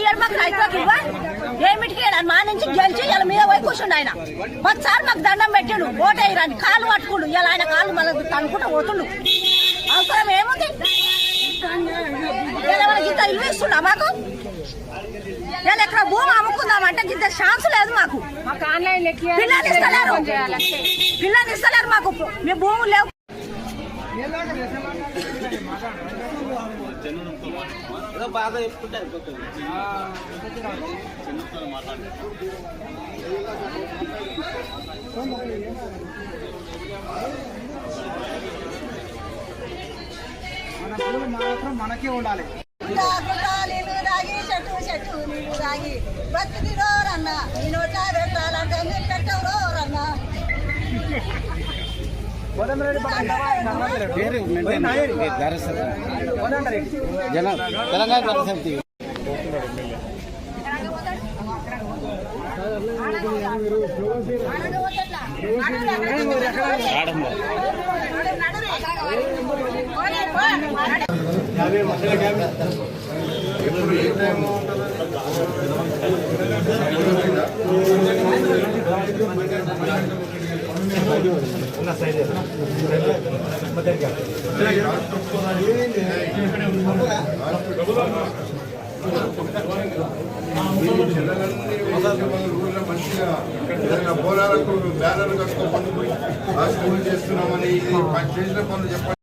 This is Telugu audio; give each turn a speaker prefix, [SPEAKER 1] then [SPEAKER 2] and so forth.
[SPEAKER 1] ఇయ్యాడు మాకు రైతులకు ఇవ్వ ఏమిటికి? మా నుంచి గెలిచి ఇలా మీద పోయి కూర్చుండు ఆయన. ఒకసారి మాకు దండం పెట్టిండు ఓటేయరాని కాలు పట్టుకుండు ఇలా ఆయన కాలు మళ్ళీ తనుకుంటూ పోతుండు. అవసరం ఏముంది? ఇంత ఇల్లు ఇస్తుండా మాకు? ఇలా ఎక్కడ భూమి అమ్ముకుందామంటే ఇంత ఛాన్స్ లేదు మాకు. పిల్లలు ఇస్తలేరు. పిల్లలు ఇస్తలేరు మాకు. మీ భూములు లేవు.
[SPEAKER 2] ఏదో చెప్పుకుంటే అయిపోతుంది.
[SPEAKER 3] మన పూలు మాత్రం మనకే ఉండాలి.
[SPEAKER 1] చెట్టు చెట్టు బతికి
[SPEAKER 2] పేరు జన తెలంగాణ రాష్ట్ర సమితి ఆడంబర్
[SPEAKER 4] ఊళ్ళో మంచిగా ఏదైనా బ్యానర్ కట్టుకోకుండా పోయి ఆ స్కూల్ చేస్తున్నామని ఇది చేసిన పనులు చెప్పండి.